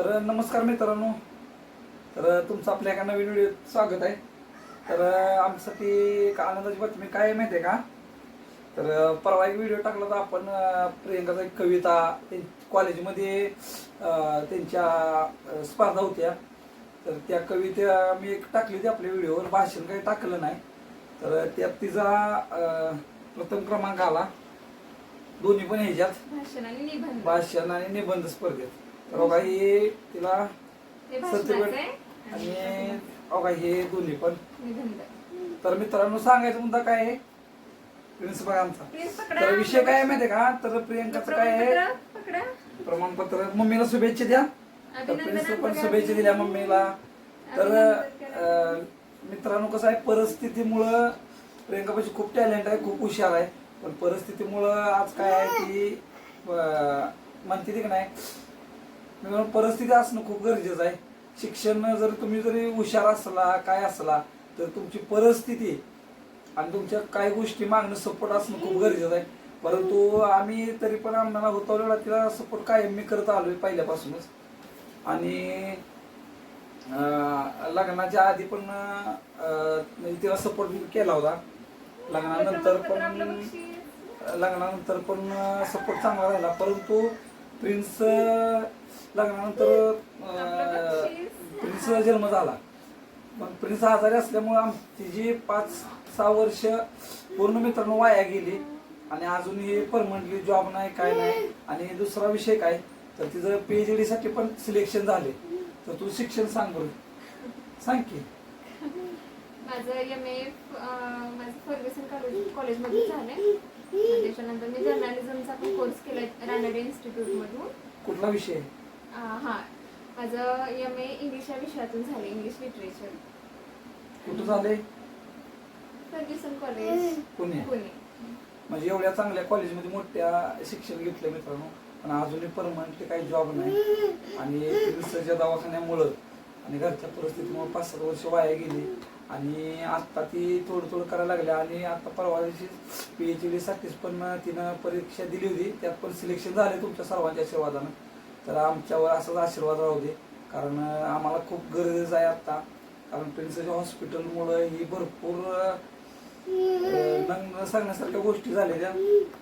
तर नमस्कार मित्रांनो. तर तुमचं आपल्या एका नवीन व्हिडिओ स्वागत आहे. तर आमच्यासाठी एक आनंदाची बातमी काय माहिती आहे का? तर परवा एक व्हिडिओ टाकला होता आपण प्रियंकाचा एक कविता. कॉलेजमध्ये त्यांच्या स्पर्धा होत्या. तर त्या कविता मी एक टाकली होती आपल्या व्हिडिओवर भाषण काही टाकलं नाही. तर त्यात तिचा प्रथम क्रमांक आला. दोन्ही पण ह्याच्यात. भाषण आणि निबंध स्पर्धेत. हे तिला आहे. आणि बघा हे दोन्ही पण. तर मित्रांनो सांगायचं मुद्दा काय आहे? प्रिन्स बघा आमचा. तर विषय काय आहे माहितीये का? तर प्रियंकाचं काय आहे? प्रमाणपत्र मम्मीला शुभेच्छा द्या. तर प्रिन्स पण शुभेच्छा दिल्या मम्मीला. तर मित्रांनो कसं आहे? परिस्थितीमुळं प्रियंकापाशी खूप टॅलेंट आहे खूप हुशार आहे. पण परिस्थितीमुळं आज काय आहे की म्हणते की नाही मित्रांनो, परिस्थिती असणं खूप गरजेचं आहे. शिक्षण जर तुम्ही जरी हुशार असला काय असला तर तुमची परिस्थिती आणि तुमच्या काही गोष्टी मागणं सपोर्ट असणं खूप गरजेचं आहे. परंतु आम्ही तरी पण आम्हाला होतावलेला तिला सपोर्ट कायम मी करत आलोय पहिल्यापासूनच. आणि लग्नाच्या आधी पण म्हणजे तिला सपोर्ट केला होता. लग्नानंतर पण लग्नानंतर पण सपोर्ट चांगला राहिला परंतु प्रिन्स लग्नानंतर. प्रिन्सचा जन्म झाला. मग प्रिन्स आजारी असल्यामुळे आम- तिची पाच सहा वर्ष पूर्ण मित्रांनो वाया गेली. आणि अजूनही परमनंटली जॉब नाही काय नाही. आणि दुसरा विषय काय? तर तिचं पीएचडी डी साठी पण सिलेक्शन झाले. तर तू शिक्षण सांग बरं. सांग की. माझं एम ए माझं फर्ग्युसन कॉलेज कॉलेजमधून आणि त्याच्यानंतर मी जर्नालिझमचा पण कोर्स केलाय रानडे इन्स्टिट्यूटमधून कुठला विषय? हा माझं एम ए इंग्लिश या विषयातून झालं इंग्लिश लिटरेचर कुठं झाले फर्ग्युसन कॉलेज पुणे. पुणे. म्हणजे एवढ्या चांगल्या कॉलेजमध्ये मोठ्या शिक्षण घेतलं मित्रांनो. पण अजूनही परमनंटली काही जॉब नाही. आणि प्रिन्सच्या दवाखान्यामुळं आणि घरच्या परिस्थितीमुळे पाच सात वर्ष वाया गेली. आणि आता ती थोडं थोडं करायला लागल्या. आणि आता परवा दिवशी पीएच डी साठीच पण तिनं परीक्षा दिली होती. त्यात पण सिलेक्शन झाले तुमच्या सर्वांच्या आशीर्वादानं. तर आमच्यावर असाच आशीर्वाद राहू दे. कारण आम्हाला खूप गरज आहे आता कारण प्रिन्सच्या हॉस्पिटलमुळं ही भरपूर न सांगण्यासारख्या गोष्टी झालेल्या.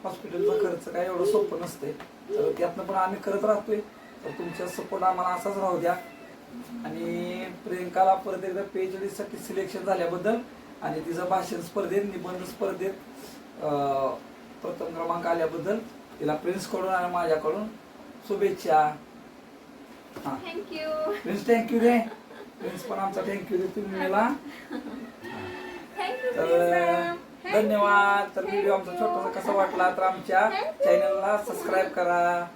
हॉस्पिटलचा खर्च काय एवढं सोपं नसते तर त्यातनं पण आम्ही करत राहतोय. तर तुमचा सपोर्ट आम्हाला असाच राहू द्या. आणि प्रियंकाला परत एकदा पीएचडी साठी सिलेक्शन झाल्याबद्दल आणि तिचं भाषण स्पर्धेत निबंध स्पर्धेत प्रथम क्रमांक आल्याबद्दल तिला प्रिन्सकडून आणि माझ्याकडून शुभेच्छा. हा. Thank you prince thank you the prince पण आमचा थँक्यू तुम्ही मला. थँक्यू तर धन्यवाद. तर व्हिडिओ आमचा छोटासा कसा वाटला तर आमच्या चॅनलला सबस्क्राईब करा.